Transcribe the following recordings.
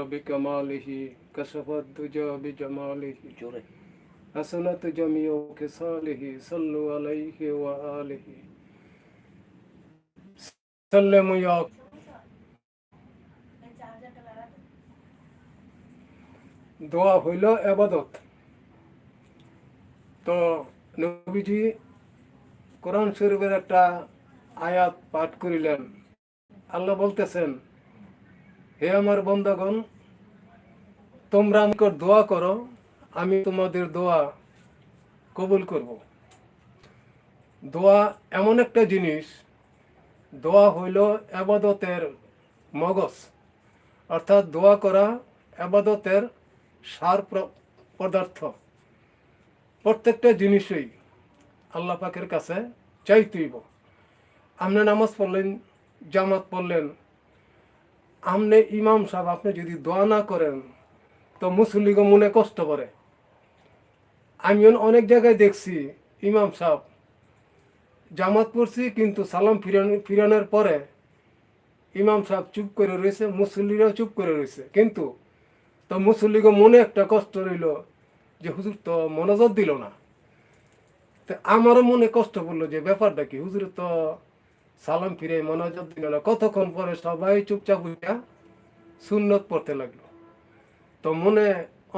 بكماله كشف الدجى بجماله জোরে حسنت جميع خصاله صلوا عليه وآله سلموا يا দোয়া হইল আবাদত তো নবীজি কোরআন শরীফের একটা আয়াত পাঠ করিলেন আল্লাহ বলতেছেন হে আমার বন্দাগণ তোমরা আমাকে দোয়া করো, আমি তোমাদের দোয়া কবুল করব। দোয়া এমন একটা জিনিস, দোয়া হইল আবাদতের মগজ। অর্থাৎ দোয়া করা আবাদতের সার পদার্থ। প্রত্যেকটা জিনিসই আল্লাহ পাকের কাছে চাইতেইব। আপনি নামাজ পড়লেন, জামাত পড়লেন আপনি ইমাম সাহেব, আপনি যদি দোয়া না করেন, তো মুসল্লিগো মনে কষ্ট করে। আমি অনেক জায়গায় দেখছি ইমাম সাহেব, জামাত পড়ছি, কিন্তু সালাম ফিরান ফিরানোর পরে ইমাম সাহেব চুপ করে রয়েছে মুসল্লিরাও চুপ করে রয়েছে। কিন্তু তো মুসল্লিগো মনে একটা কষ্ট রইল যে হুজুর তো মনোযোগ দিল না। তো আমারও মনে কষ্ট পড়ল যে ব্যাপারটা কি? হুজুর তো সালাম ফিরে মনোযোগ দিল না। কতক্ষণ পরে সবাই চুপচাপ উঠা সুন্নত পড়তে লাগল। তো মনে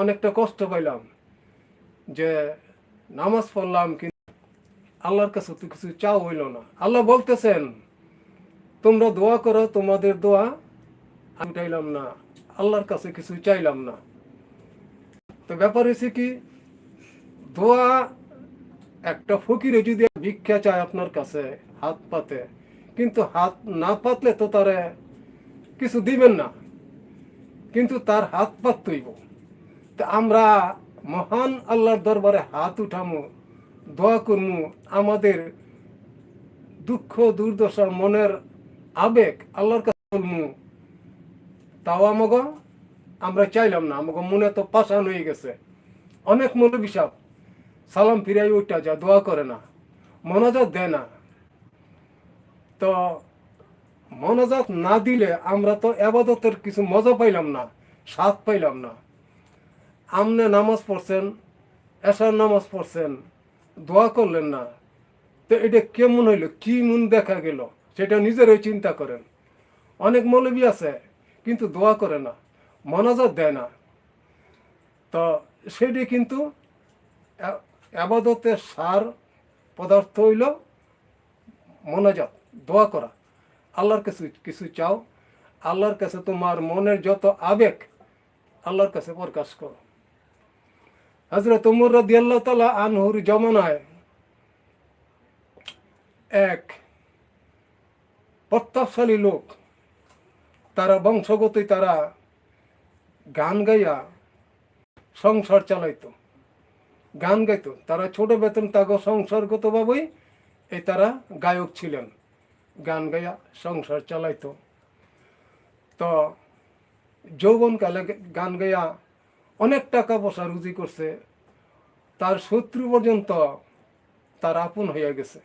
অনেকটা কষ্ট পাইলাম যে নামাজ পড়লাম কিন্তু আল্লাহর কাছে তো কিছু চাও হইল না। আল্লাহ বলতেছেন, তোমরা দোয়া করো, তোমাদের দোয়া আমি চাইলাম না। আল্লাহর কাছে কিছু চাইলাম না। তো ব্যাপার হয়েছে কি, দোয়া একটা ফকিরে যদি ভিক্ষা চায় আপনার কাছে হাত পাতে কিন্তু হাত না পাতলে তো তারে কিছু দিবেন না। কিন্তু তার হাত পাতইব তা আমরা মহান আল্লাহর দরবারে হাত উঠামু, দোয়া করমু, আমাদের দুঃখ, দুর্দশা, মনের আবেগ আল্লাহর কাছে বলমু, তাও আমাকে আমরা চাইলাম না আমাকে মনে তো পাশান হয়ে গেছে। অনেক মৌলবী সাহেব সালাম ফিরাই ওইটা যা, দোয়া করে না মনোজাত দেয় না। তো মনোজাত না দিলে আমরা তো আবাদতের কিছু মজা পাইলাম না, স্বাদ পাইলাম না। আমনে নামাজ পড়ছেন এসার নামাজ পড়ছেন, দোয়া করলেন না। তো এটা কেমন হইল? কি মন দেখা গেল? সেটা নিজেরই চিন্তা করেন। অনেক মৌলবী আছে, কিন্তু দোয়া করে না মনোজাত দেয় না। তো সেটি কিন্তু আবাদতের সার পদার্থ হইল মনোজাত দোয়া করা। আল্লাহর কাছে কিছু চাও, আল্লাহর কাছে তোমার মনের যত আবেগ, আল্লাহর কাছে প্রকাশ করো। হজরত উমর রদি আল্লাহ তালা আনহুর জমানায় এক প্রতাপশালী লোক, তারা বংশগতই তারা গান গাইয়া সংসার চালাইতো। গান গাইত। তারা ছোট বেতন তাগো সংসারগতভাবেই এই তারা গায়ক ছিলেন। গান গাইয়া সংসার চালাইতো। তো যৌবনকালে গান গাইয়া অনেক টাকা পয়সা রুজি করছে। তার শত্রু পর্যন্ত তার আপন হয়ে গেছে।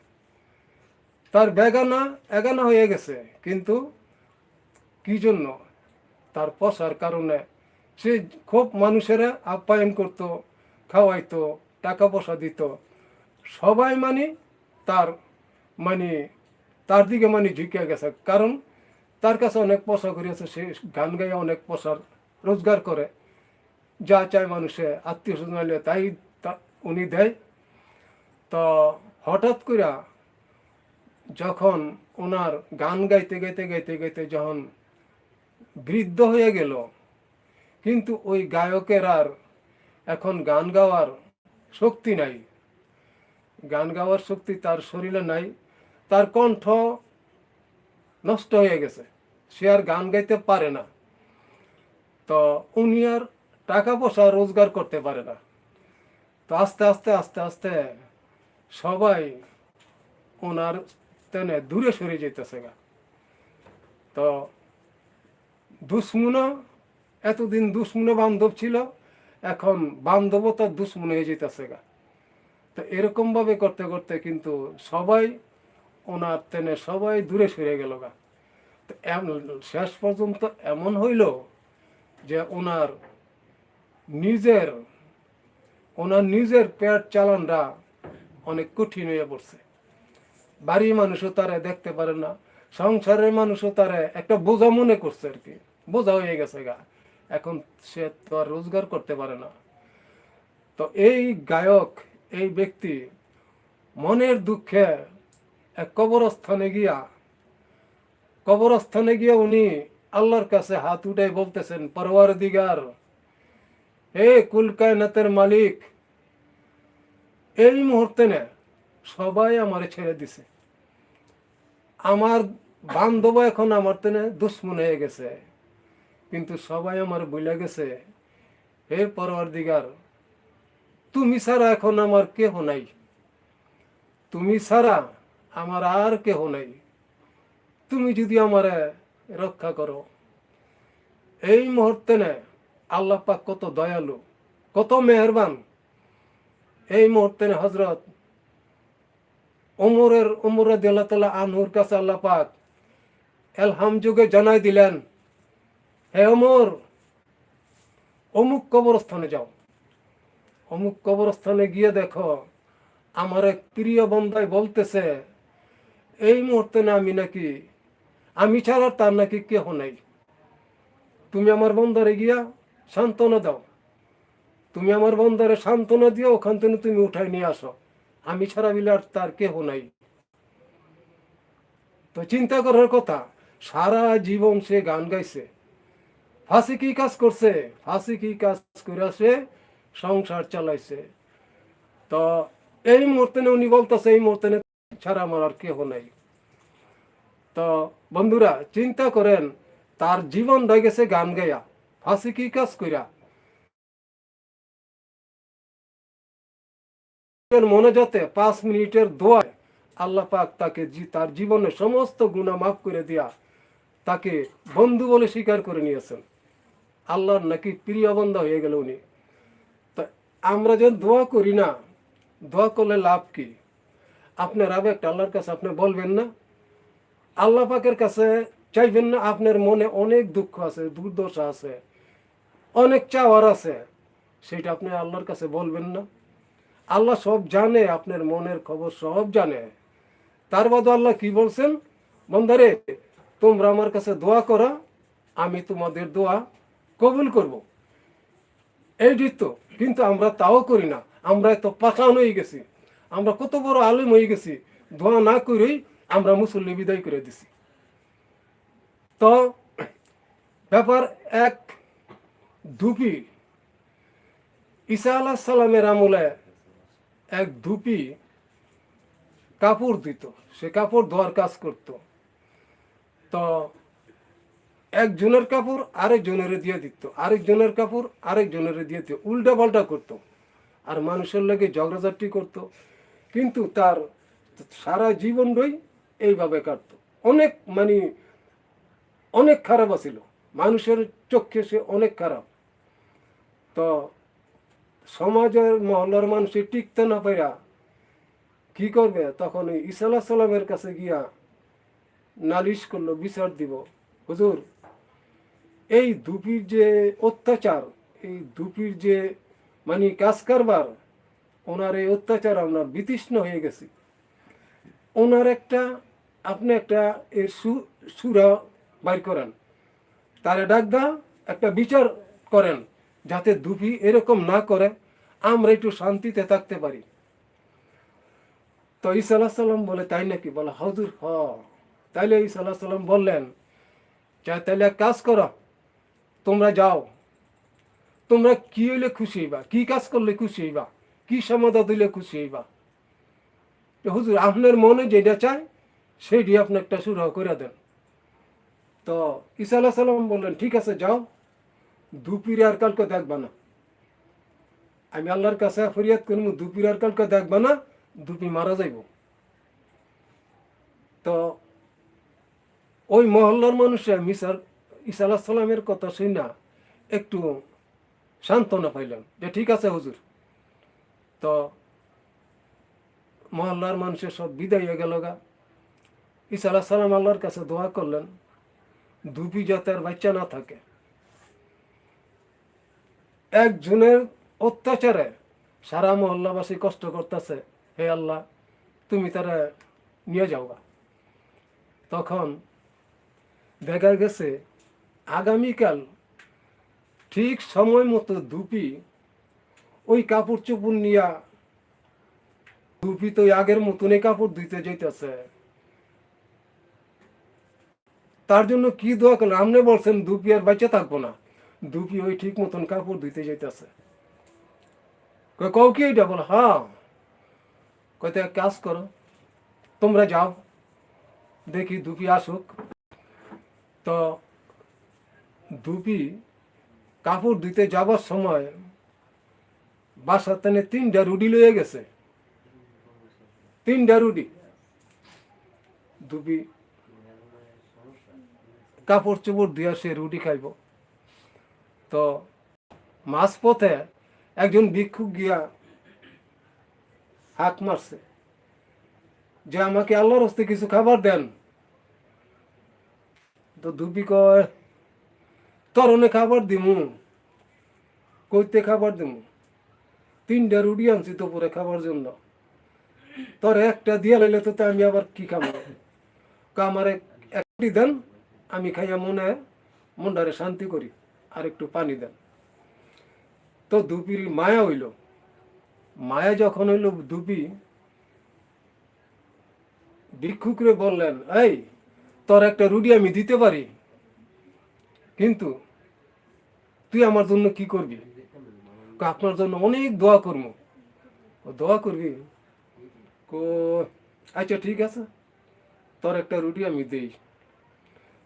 তার বেগানা, এগানা হয়ে গেছে। কিন্তু কি জন্য? তার পশার কারণে সে খুব মানুষেরা আপ্যায়ন করত, খাওয়াইতো, টাকা পয়সা দিত। সবাই মানে তার মানে তার দিকে মানে ঝুঁকে গেছে। কারণ তার কাছে অনেক পয়সা করিয়াছে সে গান গাইয়া অনেক পয়সার রোজগার করে। যা চায় মানুষে, আত্মীয় স্বজন আইলে তাই উনি দেয়। তো হঠাৎ করে যখন ওনার গান গাইতে গাইতে গাইতে গাইতে যখন বৃদ্ধ হয়ে গেল, কিন্তু ওই গায়কের আর এখন গান গাওয়ার শক্তি নাই। গান গাওয়ার শক্তি তার শরীরে নাই। তার কণ্ঠ নষ্ট হয়ে গেছে। সে আর গান গাইতে পারে না। তো উনি আর টাকা পয়সা রোজগার করতে পারে না। তো আস্তে আস্তে আস্তে আস্তে সবাই ওনার তেনে দূরে সরে যেতেছে গা। তো দুশ্মনা এতদিন দুশ্মনে বান্ধব ছিল, এখন বান্ধবতার দুশ্মন হয়ে যেতেছে গা। তো এরকমভাবে করতে করতে কিন্তু সবাই ওনার তেনে সবাই দূরে সরে গেল গা। তো শেষ পর্যন্ত এমন হইল যে ওনার নিজের ওনার নিজের পেট চালানটা অনেক কঠিন হয়ে পড়ছে। বাড়ির মানুষও তারা দেখতে পারে না, সংসারের মানুষও তারা একটা বোঝা মনে করছে আর কি। বোঝা হয়ে গেছে গা, এখন সে তো আর রোজগার করতে পারে না। তো এই গায়ক, এই ব্যক্তি মনের দুঃখে এক কবরস্থানে গিয়া কবরস্থানে গিয়া উনি আল্লাহর কাছে হাত উঠাই বলতেছেন পরওয়ার দিগার হে কুল কায়নাতের মালিক, এই মুহূর্তে না, সবাই আমার ছেড়ে দিছে। আমার বান্ধব এখন আমার তেনে দুশ্মন হয়ে গেছে, কিন্তু সবাই আমার বইলা গেছে, হে পরওয়ার দিগার তুমি ছাড়া এখন আমার কেহ নাই। তুমি ছাড়া আমার আর কেহ নাই। তুমি যদি আমারে রক্ষা করো। এই মুহূর্তে না আল্লাহ পাক কত দয়ালু, কত মেহরবান। এই মুহূর্তে হজরত ওমরের, ওমর আল্লাহ তালা আনহুর কাছে আল্লাহ পাক এলহাম যুগে জানাই দিলেন, হে ওমর, অমুক কবরস্থানে যাও। অমুক কবরস্থানে গিয়ে দেখো, আমার এক প্রিয় বন্ধাই বলতেছে এই মুহূর্তে না আমি নাকি, আমি ছাড়া তার নাকি কেহ নাই। তুমি আমার বন্দারে গিয়া সান্ত্বনা দাও। তুমি আমার বন্দারে সান্ত্বনা দিও, ওখান থেকে তুমি উঠাই নিয়ে আসো। আমি ছাড়া বিলে আর তার কেহ নাই। তো চিন্তা করার কথা, সারা জীবন সে গান গাইছে। ফাঁসি কি কাজ করছে? ফাঁসি কি কাজ করে সে সংসার চালাইছে। তো এই মুহূর্তে উনি বলতেছে, এই মুহূর্তে ছাড়া আমার আর কেহ নাই। তো বন্ধুরা, চিন্তা করেন, তার জীবন গেছে গান গাইয়া। ফাঁসি কি কাজ কইরা? মনে যাতে পাঁচ মিনিটের দোয়ায় আল্লাহ পাক তাকে তার জীবনের সমস্ত গুণা মাফ করে দিয়া তাকে বন্ধু বলে স্বীকার করে নিয়েছেন। আল্লাহর নাকি প্রিয় বন্ধ হয়ে গেল উনি। তা আমরা যে দোয়া করি না, দোয়া করলে লাভ কি? আপনার আবেগটা আল্লাহর কাছে আপনি বলবেন না, আল্লাহ পাকের কাছে চাইবেন না, আপনার মনে অনেক দুঃখ আছে, দুর্দশা আছে, অনেক চাওয়ার আছে, সেটা আপনি আল্লাহর কাছে বলবেন না। আল্লাহ সব জানে, আপনার মনের খবর সব জানে। তার বাদে আল্লাহ কি বলছেন? বন্ধারে, তোমরা আমার কাছে দোয়া করো, আমি তোমাদের দোয়া কবুল করব। এই তো, কিন্তু আমরা তাও করি না আমরা তো পাঠান হয়ে গেছি। আমরা কত বড় আলিম হয়ে গেছি। দোয়া না করেই আমরা মুসল্লি বিদায় করে দিছি। তো ব্যাপার এক, ধুপি। ঈসা আলাহ সালামের আমলে এক ধুপি কাপড় দিত। সে কাপড় ধোয়ার কাজ করত। তো একজনের কাপড় আরেকজনের দিয়ে দিত। আরেকজনের কাপড় আরেকজনের দিয়ে দিত। উল্টা পাল্টা করতো। আর মানুষের লাগে ঝগড়াঝাটি করতো। কিন্তু তার সারা জীবনটাই এইভাবে কাটত। অনেক মানে অনেক খারাপ আছিল। মানুষের চোখে সে অনেক খারাপ। তো সমাজের মহল্লার মানুষে টিকতে না পাইরা কি করবে? তখন আলাহ সালামের কাছে গিয়া নালিশ করল, বিচার দিব। হুজুর, এই দুপির যে অত্যাচার, এই দুপির যে মানে কাজ কারবার ওনার এই অত্যাচার আমরা বিতৃষ্ণ হয়ে গেছি। ওনার একটা, আপনি একটা এর সুরা বাইর করেন। তারে ডাক ডাকদা একটা বিচার করেন, যাতে দুপি এরকম না করে, আমরা একটু শান্তিতে থাকতে পারি। তো ঈসা আলাহ সাল্লাম বলে, তাই নাকি? বলে, হজুর, হ। তাইলে ঈসা আলাহ সাল্লাম বললেন, যা তাইলে এক কাজ করো, তোমরা যাও। তোমরা কি হইলে খুশি হইবা? কি কাজ করলে খুশি হইবা? কি সমাধা দিলে খুশি হইবা? হুজুর, আপনার মনে যেটা চায়, সেইটি আপনি একটা সুর করে দেন। তো ঈসা আলাহ সাল্লাম বললেন, ঠিক আছে, যাও। দুপিরে আর কালকে দেখবা না। আমি আল্লাহর কাছে ফরিয়াদ করব, দুপির আর কালকে দেখবা না, দুপি মারা যাইব। তো ওই মহল্লার মানুষে মিসার ঈসা আলাহ সাল্লামের কথা শুই না একটু সান্ত্বনা পাইলাম। যে, ঠিক আছে, হুজুর। তো মহল্লার মানুষের সব বিদায় হয়ে গেল গা। ঈসা আলাহ সাল্লাম আল্লাহর কাছে দোয়া করলেন দুপি যাতে আর বাচ্চা না থাকে। একজনের অত্যাচারে সারা মহল্লাবাসী কষ্ট করতেছে, হে আল্লাহ, তুমি তারা নিয়ে যাওয়া তখন দেখা গেছে, আগামীকাল ঠিক সময় মতো দুপি ওই কাপড় চোপড় নিয়া দুপি তো আগের মতনই কাপড় ধুইতে যাইতেছে। তার জন্য কি দোয়া করলেন? আপনি বলছেন দুপি আর বাচ্চা থাকব না। দুপি ওই ঠিক মতন কাপড় ধুইতে যাইতেছে। কও কি এটা বল হ্যাঁ এক কাজ করো, তোমরা যাও, দেখি দুপি আসুক। তো দুপি কাপড় ধুইতে যাবার সময় বাসার তেনে তিনটা রুডি লয়ে গেছে। তিনটা রুডি দুপি কাপড় চোপড় দিয়া সে রুটি খাইব। তো মাছ পথে একজন ভিক্ষুক গিয়া হাক মারছে যে আমাকে আল্লাহর হস্তে কিছু খাবার দেন। তো দুপি কয় তরনে খাবার দিমু। কইতে খাবার দিমু? তিনটা রুটি আনছি তো পরে খাবার জন্য। তোর একটা দিয়া লাইলে তো আমি আবার কি খাব? আমার একটি দেন, আমি খাইয়া মনে মনটারে শান্তি করি, আর একটু পানি দেন। তো দুপির মায়া হইল। মায়া যখন হইল দুপি ভিক্ষুকরে বললেন, এই, তোর একটা রুটি আমি দিতে পারি, কিন্তু তুই আমার জন্য কি করবি? আপনার জন্য অনেক দোয়া করব। দোয়া করবি? কো আচ্ছা ঠিক আছে। তোর একটা রুটি আমি দিই।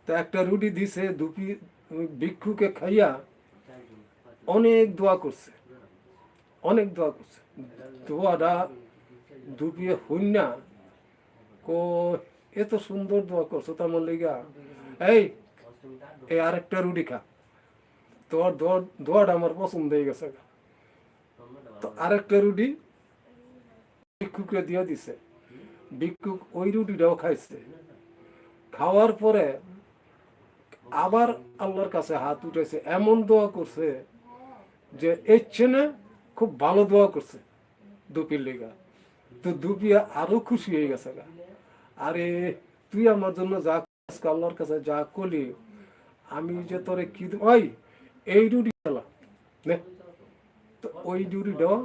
তো একটা রুটি দিছে, দুপি ভিক্ষুকে খাইয়া অনেক দোয়া করছে। অনেক দোয়া করছে। দোয়াটা দুপিয়ে হইনা কো, এত সুন্দর দোয়া করছ তার মন লেগা। এই এই আরেকটা রুটি খা। তোর দোয়া, দোয়াটা আমার পছন্দ হয়ে গেছে তো আরেকটা রুটি ভিক্ষুককে দিয়ে দিছে। ভিক্ষুক ওই রুটিটাও খাইছে। খাওয়ার পরে আবার আল্লাহর কাছে হাত উঠেছে এমন দোয়া করছে যে এর চেনে খুব ভালো দোয়া করছে দুপির লেগা। তো দুপিয়া আরও খুশি হয়ে গেছে গা। আরে তুই আমার জন্য যা আল্লাহর কাছে যা করলি আমি যে তোরে কি ওই, এই রুটি খেলা। তো ওই রুটিটাও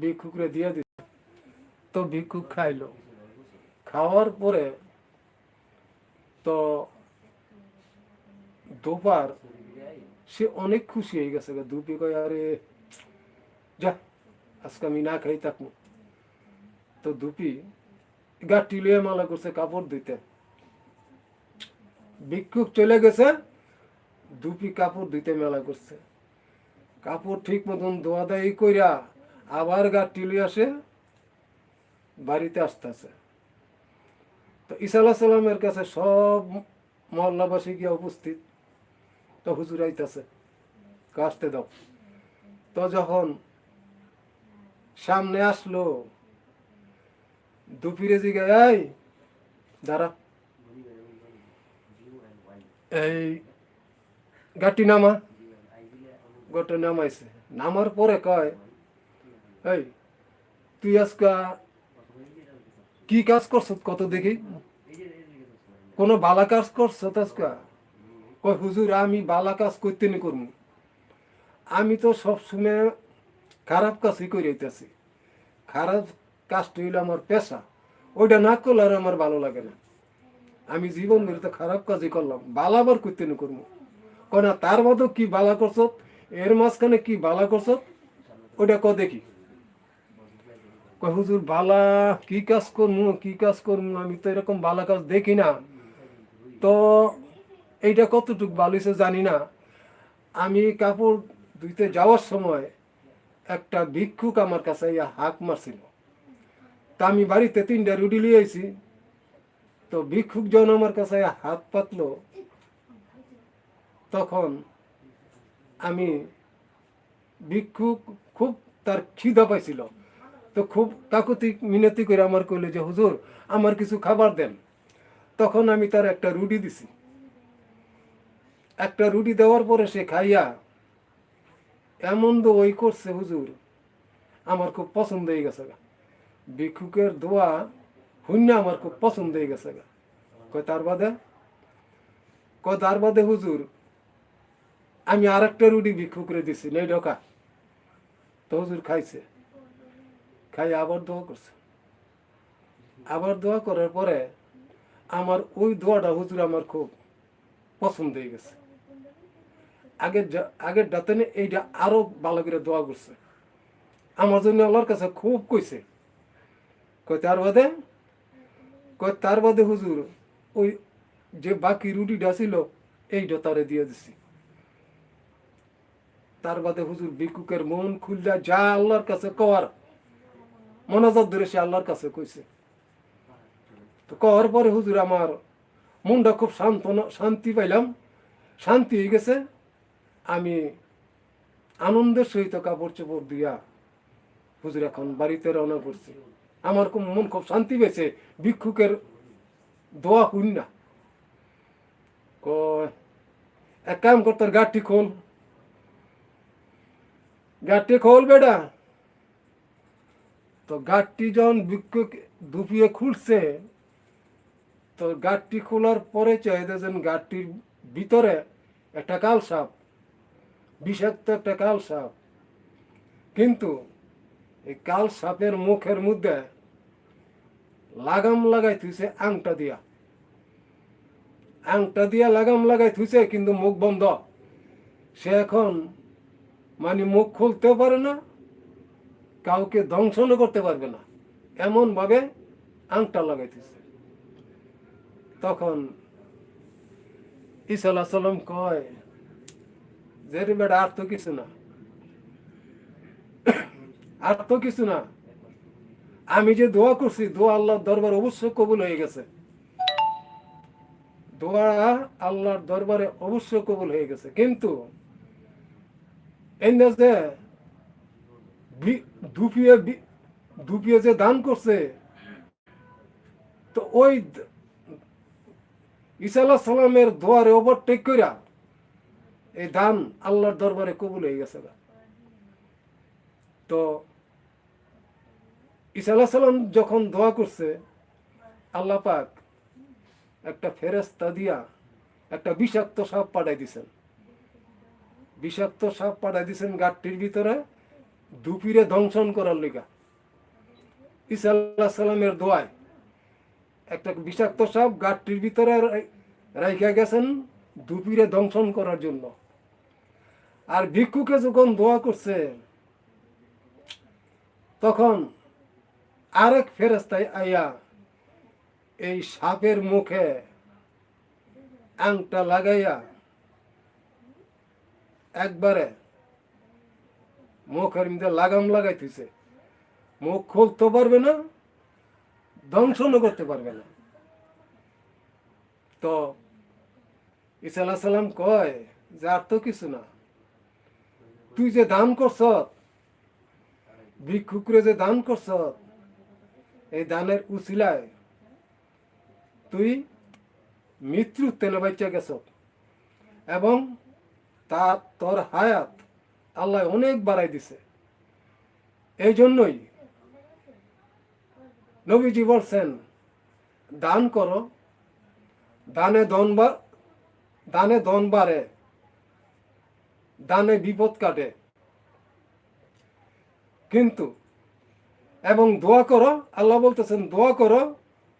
ভিক্ষুকরে দিয়ে দিছে তো ভিক্ষুক খাইলো। খাওয়ার পরে তো দোপার সে অনেক খুশি হয়ে গেছে দুপি কয়, আরে, যা, আজকে আমি না খাই থাকব তো দুপি গাঠি লিয়ে মালা করছে কাপড় দিতে। ভিক্ষুক চলে গেছে, দুপি কাপড় দিতে মেলা করছে। কাপড় ঠিক মতন দোয়া দায়ী কইরা আবার গাঠি লিয়ে আসে, বাড়িতে আসতেছে। তো ঈসা আলাহ সাল্লামের কাছে সব মহল্লাবাসী গিয়া উপস্থিত। তো হুজুর আইতাছে কাশতে দাও। তো যখন সামনে আসলো, দুপুরে জিগে, এই, দাঁড়া। এই, গাটি নামা। গোটা নামাইছে। নামার পরে কয়, এই, তুই আজকা কি কাজ করছ কত দেখি? কোনো বালা কাজ করছ আজকা? কয়, হুজুর, আমি বালা কাজ করতে নি করব আমি তো সব সময় খারাপ কাজই করে আইতেছি। খারাপ কাজটা হইল আমার পেশা। ওইটা না করলে আর আমার ভালো লাগে না। আমি জীবন মেরে তো খারাপ কাজই করলাম। বালা আবার করতে নি করব কয়, না, তার মতো কি বালা করছ এর মাঝখানে কি বালা করছ? ওইটা ক দেখি। কয়, হুজুর, বালা কি কাজ করব কি কাজ করব আমি তো এরকম বালা কাজ দেখি না। তো এইটা কতটুক বালিছে জানি না। আমি কাপড় ধুইতে যাওয়ার সময় একটা ভিক্ষুক আমার কাছে ইয়া হাঁক মারছিল। তা আমি বাড়িতে তিনটা রুটি লিয়ে আইছি। তো ভিক্ষুক যখন আমার কাছে হাত পাতলো। তখন আমি ভিক্ষুক খুব তার খিদা পাইছিল। তো খুব কাকুতি মিনতি করে আমার কইলে যে, হুজুর, আমার কিছু খাবার দেন। তখন আমি তার একটা রুটি দিছি। একটা রুটি দেওয়ার পরে সে খাইয়া এমন তো ওই করছে, হুজুর, আমার খুব পছন্দ হয়ে গেছে গা। ভিক্ষুকের দোয়া শূন্য আমার খুব পছন্দ হয়ে গেছে গা। কয়, তার বাদে? কয়, তার বাদে, হুজুর আমি আর একটা রুটি ভিক্ষুকরে দিছি, নেই ঢোকা। তো হুজুর খাইছে। খাই, আবার দোয়া করছে। আবার দোয়া করার পরে আমার ওই দোয়াটা হুজুর আমার খুব পছন্দ হয়ে গেছে। আগের যা- আগের ডাতেনে এইটা আরও ভালো করে দোয়া করছে। আমার জন্য আল্লাহর কাছে খুব কইছে। কই তার বাদে? কই তার বাদে হুজুর ওই যে বাকি রুটিটা ছিল, এইটা তারে দিয়ে দিছি। তার বাদে হুজুর ভিক্ষুকের মন খুললা যা আল্লাহর কাছে কওয়ার মনাজাত ধরে সে আল্লাহর কাছে কইছে। তো কওয়ার পরে হুজুর আমার মনটা খুব শান্ত শান্তি পাইলাম। শান্তি হয়ে গেছে। আমি আনন্দের সহিত কাপড় চোপড় দিয়া হুজুর এখন বাড়িতে রওনা করছি আমার খুব মন খুব শান্তি পেয়েছে ভিক্ষুকের দোয়া শুন না। এক কাম কর, তোর গাঠটি খোল। গাঠটি খোল বেটা। তো গাঠটি যখন ভিক্ষুক দুপিয়ে খুলছে, তো গাঠটি খোলার পরে চাই দেখছেন গাঠটির ভিতরে একটা কাল সাপ, বিষাক্ত একটা কাল সাপ। কিন্তু এই কাল সাপের মুখের মধ্যে লাগাম লাগাই থুইছে আংটা দিয়া। আংটা দিয়া লাগাম লাগাই থুইছে কিন্তু মুখ বন্ধ। সে এখন মানে মুখ খুলতেও পারে না, কাউকে ধ্বংসনও করতে পারবে না। এমন ভাবে আংটা লাগাই থুইছে তখন ঈসা সাল্লাম কয়, যে রে বেটা, আর তো কিছু না। আর তো কিছু না। আমি যে দোয়া করছি, দোয়া আল্লাহর দরবার অবশ্যই কবুল হয়ে গেছে। দোয়া আল্লাহর দরবারে অবশ্যই কবুল হয়ে গেছে। কিন্তু এই দুপিয়ে দুপিয়ে যে দান করছে, তো ওই আলাহ সালামের দোয়ারে ওভারটেক কইরা এই দান আল্লাহর দরবারে কবুল হয়ে গেছে তো আলাহ সাল্লাম যখন দোয়া করছে, আল্লাহ পাক একটা ফেরেস্তা দিয়া একটা বিষাক্ত সাপ পাঠাই দিছেন। বিষাক্ত সাপ পাঠাই দিছেন গাঠটির ভিতরে, দুপিরে দংশন করার লিগা। ঈসা আল্লাহ সাল্লামের দোয়ায় একটা বিষাক্ত সাপ গাঠটির ভিতরে রাইখা গেছেন দুপিরে দংশন করার জন্য। আর ভিক্ষুকে যখন দোয়া করছে, তখন আরেক ফেরেস্তায় আইয়া এই সাপের মুখে আংটা লাগাইয়া একবারে মুখের মধ্যে লাগাম লাগাইতেছে। মুখ খুলতে পারবে না, দংশনও করতে পারবে না। তো আলাহ সাল্লাম কয়, যে আর তো কিছু না। তুই যে দান করছ, ভিক্ষুকরে যে দান করছ, এই দানের উচিলায় তুই মৃত্যুর তেলে বাচ্চা গেছ। এবং তা তোর হায়াত আল্লাহ অনেক বাড়াই দিছে। এই জন্যই নবীজি বলছেন, দান করো, দানে বা- দানে দন বাড়ে, দানে বিপদ কাটে। কিন্তু, এবং দোয়া করো, আল্লাহ বলতেছেন, দোয়া করো,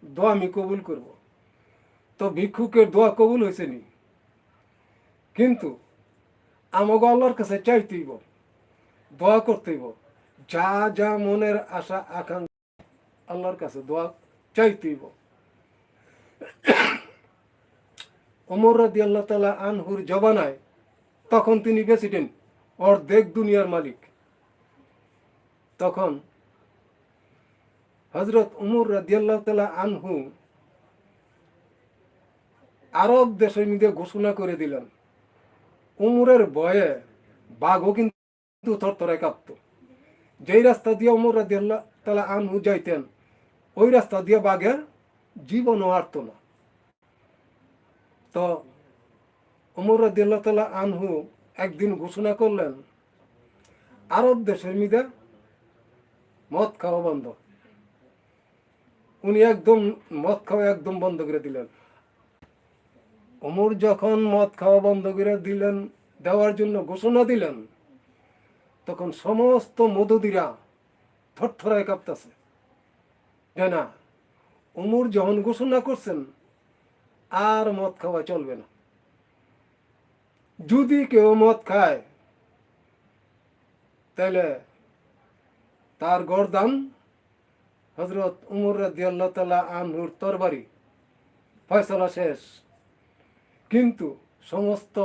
দোয়া আমি কবুল করব। তো ভিক্ষুকের দোয়া কবুল হয়েছে নি। কিন্তু আমাকে আল্লাহর কাছে চাইতেইব দোয়া করতেইব যা যা মনের আশা, আকাঙ্ক্ষা, আল্লাহর কাছে দোয়া চাইতেইব ওমর রাদি আল্লাহ তালা আনহুর জবানায় তখন তিনি প্রেসিডেন্ট অর্ধেক দুনিয়ার মালিক। তখন হজরত উমর রাদিয়াল্লাহ তালা আনহু আরব দেশের মধ্যে ঘোষণা করে দিলেন উমরের ভয়ে বাঘও কিন্তু থরথরে কাঁপত। যেই রাস্তা দিয়ে উমর রাদিয়াল্লাহ তালা আনহু যাইতেন, ওই রাস্তা দিয়ে বাঘের জীবনও আটত না। তো উমর রাদিয়াল্লাহ তালা আনহু একদিন ঘোষণা করলেন, আরব দেশের মিদে মদ খাওয়া বন্ধ। উনি একদম মদ খাওয়া একদম বন্ধ করে দিলেন। ওমর যখন মদ খাওয়া বন্ধ করে দিলেন, দেওয়ার জন্য ঘোষণা দিলেন, তখন সমস্ত মদুদিরা থরথরায় কাঁপতেছে। না ওমর যখন ঘোষণা করছেন, আর মদ খাওয়া চলবে না। যদি কেউ মদ খায়, তাহলে তার গরদান হজরত উমর রাদিয়াল্লাহু তাআলা আনহুর তরবারি। ফয়সালা শেষ। কিন্তু সমস্ত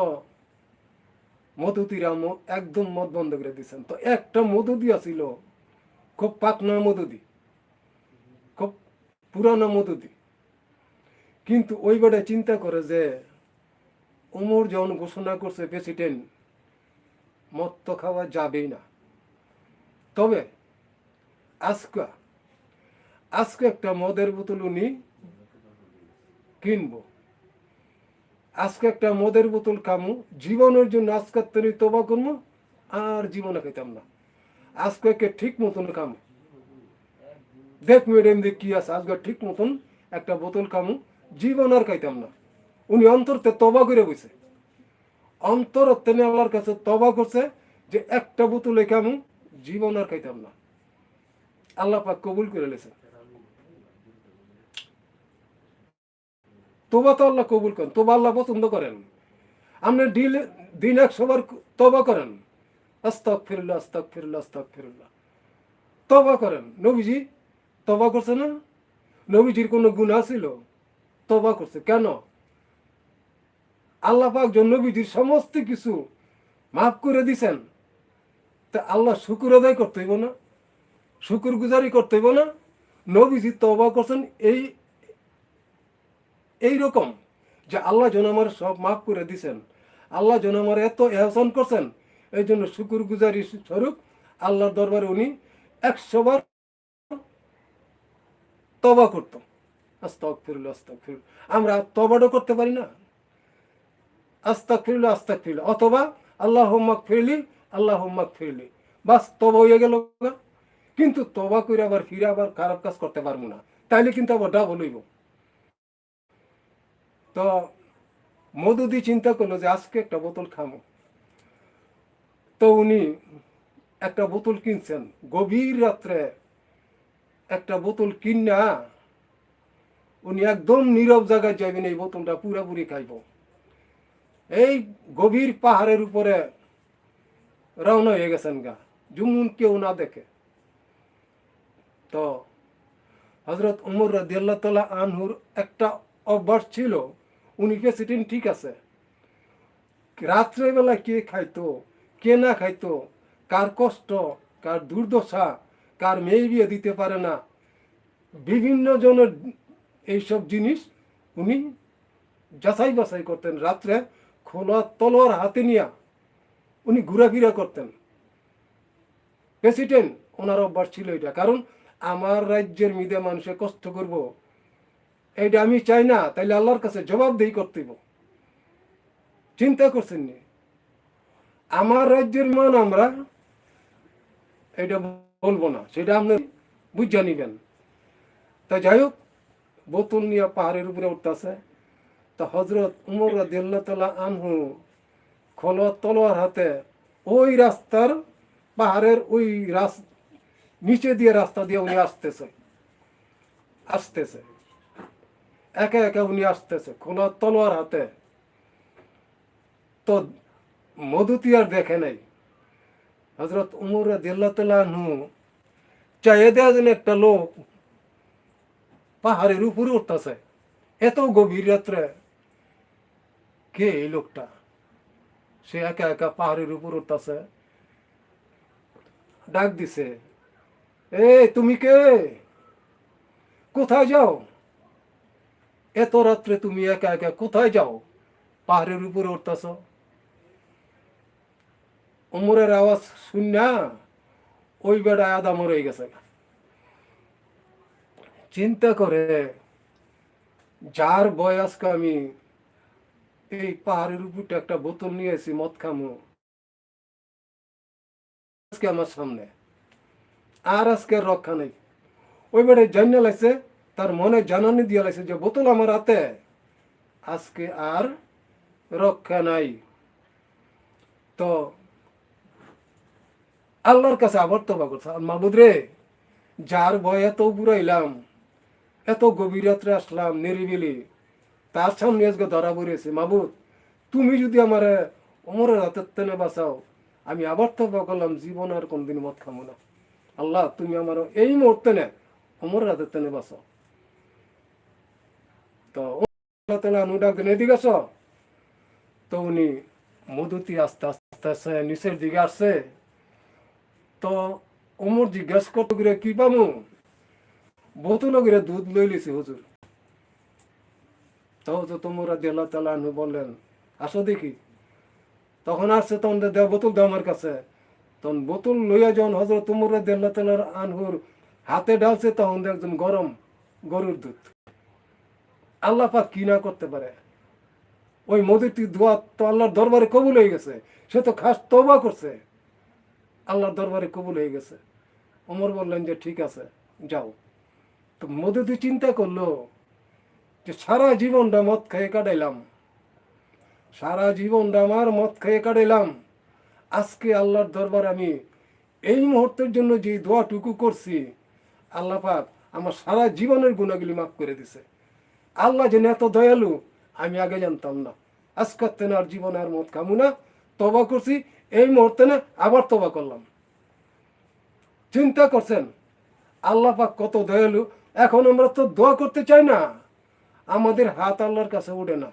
মধুতিরা একদম মদ বন্ধ করে দিয়েছেন। তো একটা মধুদি ছিল খুব পাকনা মধুদি খুব পুরানো মধুদি কিন্তু ওই বেড়ে চিন্তা করে যে উমর যখন ঘোষণা করছে প্রেসিডেন্ট, মদ তো খাওয়া যাবেই না। তবে আজকে আজকে একটা মদের বোতল উনি কিনবো। আজকে একটা মদের বোতল খামু, জীবনের জন্য আজকে তৈরি তোবা করব আর জীবনে খাইতাম না। আজকে ঠিক মতন খামু। দেখ ম্যাডাম দেখ কি আছে, আজকে ঠিক মতন একটা বোতল খামু, জীবন আর খাইতাম না। উনি অন্তরতে তবা করে বসে অন্তর তেনে আল্লাহর কাছে তবা করছে যে একটা বোতলে খামু, জীবন আর খাইতাম না। আল্লাহ পাক কবুল করে লেছে তোবা তো আল্লাহ কবুল করেন, তোবা আল্লাহ পছন্দ করেন। আপনি দিল দিন সবার তবা করেন। আস্তাক ফিরল্লা আস্তাক ফিরল্লা আস্তাক ফিরল্লা তবা করেন। নবীজি তবা করছে না? নবীজির কোনো গুণা ছিল? তবা করছে। কেন? আল্লাহ পাক নবীজির সমস্ত কিছু মাফ করে দিছেন, তা আল্লাহ শুকুর আদায় করতে হইব না? শুকুর গুজারি করতে হইব না? নবীজি তবা করছেন এই এই রকম যে আল্লাহ যেন আমার সব মাফ করে দিছেন। আল্লাহ যেন আমার এত এহসান করছেন এই জন্য শুকুর গুজারি স্বরূপ আল্লাহর দরবারে উনি একশো বার তবা করত। আস্তাক ফিরল আস্তাক ফিরল আমরা তবাটা করতে পারি না। আস্তাক ফিরল আস্তাক ফিরল অথবা আল্লাহ হোম্মাক ফিরলি আল্লাহ হোম্মাক ফিরলি বাস তবা হয়ে গেল কিন্তু তবা করে আবার ফিরে আবার খারাপ কাজ করতে পারব না। তাইলে কিন্তু আবার ডাবল হইব। তো মধুদি চিন্তা করল যে আজকে একটা বোতল খামো তো উনি একটা বোতল কিনছেন। গভীর রাত্রে একটা বোতল কিনা উনি একদম নীরব জায়গায় যাবেন এই বোতলটা পুরাপুরি খাইব। এই গভীর পাহাড়ের উপরে রওনা হয়ে গেছেন গা জুমুন কেউ না দেখে। তো হজরত উমর রাদিয়াল্লাহ তালা আনহুর একটা অভ্যাস ছিল উনি প্রেসিডেন্ট ঠিক আছে। রাত্রেবেলা কে খাইতো, কে না খাইতো, কার কষ্ট, কার দুর্দশা, কার মেয়ে বিয়ে দিতে পারে না। বিভিন্ন জনের এইসব জিনিস উনি যাচাই বাছাই করতেন রাত্রে, খোলা তলোয়ার হাতে নিয়া উনি ঘোরাফেরা করতেন। প্রেসিডেন্ট ওনার অভ্যাস ছিল এটা। কারণ, আমার রাজ্যের মিদে মানুষে কষ্ট করব এইটা আমি চাই না, তাইলে আল্লাহর কাছে জবাবদেহি করতে হইব। চিন্তা করছেন নি? আমার রাজ্যের মান আমরা এটা বলব না, সেটা আপনি বুঝা নিবেন। তা যাই হোক, বোতল নিয়ে পাহাড়ের উপরে উঠতেছে। তা হজরত উমর তাআলা আনহু খোল তলোয়ার হাতে ওই রাস্তার পাহাড়ের ওই রাস নিচে দিয়ে রাস্তা দিয়ে উনি আসতেছে আসতেছে। একে একে উনি আসতেছে, খোলা তলোয়ার হাতে। তো মধুতি আর দেখে নাই। হজরত উমর দিল্লাতলাহু একটা লোক পাহাড়ের উপরে উঠতেছে। এত গভীর রাত্রে কে এই লোকটা? সে একা একা পাহাড়ের উপর উঠতেছে। ডাক দিছে এ তুমি কে? কোথায় যাও? এত রাত্রে তুমি একা একা কোথায় যাও? পাহাড়ের উপরে উঠতেছ। অমরের আওয়াজ শুননা ওই বেড়ায় আদা মরে গেছে। চিন্তা করে, যার বয়সকে আমি এই পাহাড়ের উপরটা একটা বোতল নিয়ে এসি মদ খামো। আজকে আমার সামনে। আর আজকে রক্ষা নেই। ওই বেড়ে জানিয়ে লাগছে তার মনে জানানি দিয়ে লাগছে যে, বোতল আমার হাতে। আজকে আর রক্ষা নাই। তো আল্লাহর কাছে আবার তোবা করছে। মাবুদ রে, যার ভয় এত বুড়াইলাম, এত গভীর রাত্রে আসলাম নিরিবিলি, তার সামনে আজকে ধরা পড়েছে। মাবুদ, তুমি যদি আমার অমরের হাতের তেনে বাঁচাও, আমি আবার তো করলাম, জীবন আর কোনদিন মত খামো না। আল্লাহ, তুমি আমার এই মুহূর্তে নে, অমরের হাতের তেনে বাঁচাও। তো আল্লাহ তালা নু ডাক দিন, এদিকে আসো তো উনি মধুতি আস্তে আস্তে আস্তে নিচের দিকে আসছে। তো অমর জিজ্ঞেস করতে, করে, কি পামু? বোতল করে, দুধ লই লিছি, হুজুর। তো তো তোমরা দেলা তালা আনু বললেন, আসো দেখি। তখন আসছে তখন দেও বোতল দাও আমার কাছে। তখন বোতল লইয়া যখন হজরত তোমরা দেলা তালার আনহুর হাতে ডালছে তখন একজন গরম গরুর দুধ। আল্লাহ পাক কি না করতে পারে? ওই মদিরটি দোয়া তো আল্লাহর দরবারে কবুল হয়ে গেছে? সে তো খাস তবা করছে। আল্লাহর দরবারে কবুল হয়ে গেছে। ওমর বললেন যে, ঠিক আছে, যাও। তো মধুতি চিন্তা করল যে, সারা জীবনটা মদ খেয়ে কাটাইলাম। সারা জীবনটা আমার মদ খেয়ে কাটাইলাম। আজকে আল্লাহর দরবারে আমি এই মুহূর্তের জন্য যে দোয়াটুকু করছি, আল্লাহ পাক আমার সারা জীবনের গুণাগুলি মাফ করে দিছে। আল্লাহ যেন এত দয়ালু, আমি আগে জানতাম না। আজকে আর জীবনে আর মত খামু না তবা করছি, এই মুহূর্তে না আবার তবা করলাম। চিন্তা করছেন, আল্লাহ পাক কত দয়ালু, এখন আমরা তো দোয়া করতে চাই না। আমাদের হাত আল্লাহর কাছে ওঠে না।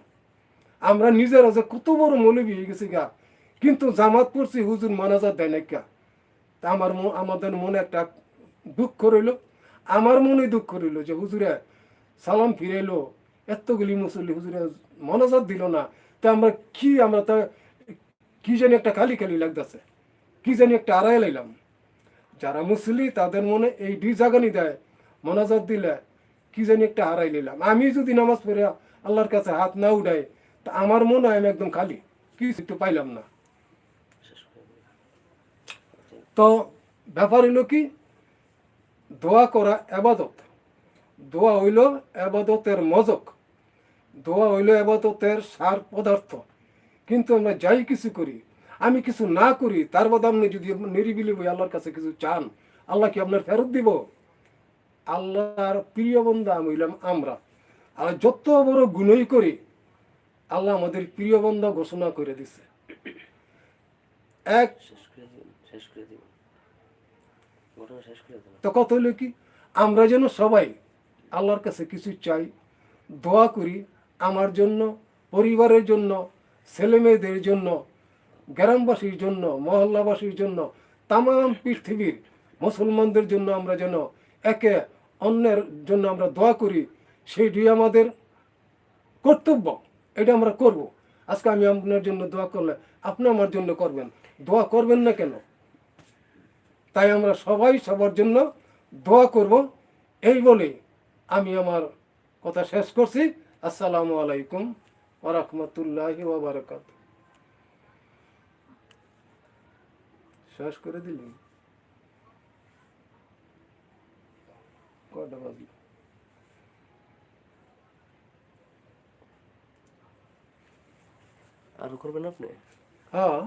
আমরা নিজেরা যে কত বড় মৌলবী হয়ে গেছি গা। কিন্তু জামাত পড়ছি, হুজুর মানাজার দেয় না কা তা আমার আমাদের মনে একটা দুঃখ রইল। আমার মনে দুঃখ রইল যে হুজুরে সালাম ফিরাইলো এতগুলি মুসল্লি হুজুরে মনাজাত দিল না। তা আমরা কি, আমরা তা কি জানি একটা খালি খালি লাগতেছে। কি জানি একটা আড়াই লাইলাম। যারা মুসলি তাদের মনে এই দুই জাগানি দেয় মনাজাত দিলে কি জানি একটা হারাই নিলাম আমি যদি নামাজ পড়ে আল্লাহর কাছে হাত না উঠাই, তা আমার মনে হয় আমি একদম খালি। কিছু তো পাইলাম না। তো ব্যাপার হইল কি, দোয়া করা আবাদত দোয়া হইল আবাদতের মজক। দোয়া হইল আবাদতের সার পদার্থ। কিন্তু আমরা যাই কিছু করি আমি কিছু না করি তার যদি আপনি নিরিবিলি বই আল্লাহর কাছে কিছু চান আল্লাহ কি আপনার ফেরত দিব? আল্লাহর প্রিয় বন্ধু হইলাম আমরা। আর যত বড় গুণই করি আল্লাহ আমাদের প্রিয় বন্ধু ঘোষণা করে দিছে। এক তো কত হইল কি আমরা যেন সবাই আল্লাহর কাছে কিছু চাই দোয়া করি আমার জন্য, পরিবারের জন্য ছেলে মেয়েদের জন্য, গ্রামবাসীর জন্য, মহল্লাবাসীর জন্য তাম পৃথিবীর মুসলমানদের জন্য আমরা যেন একে অন্যের জন্য আমরা দোয়া করি, সেইটি আমাদের কর্তব্য। এটা আমরা করব। আজকে আমি আপনার জন্য দোয়া করলে আপনি আমার জন্য করবেন। দোয়া করবেন না কেন? তাই আমরা সবাই সবার জন্য দোয়া করব। এই বলে আমি আমার কথা শেষ করছি। আসসালামু আলাইকুম ওরহমতুল্লাহি ওবরাকাত শেষ করে দিলি? কটা বাজলো? আরও করবেন আপনি? হ্যাঁ।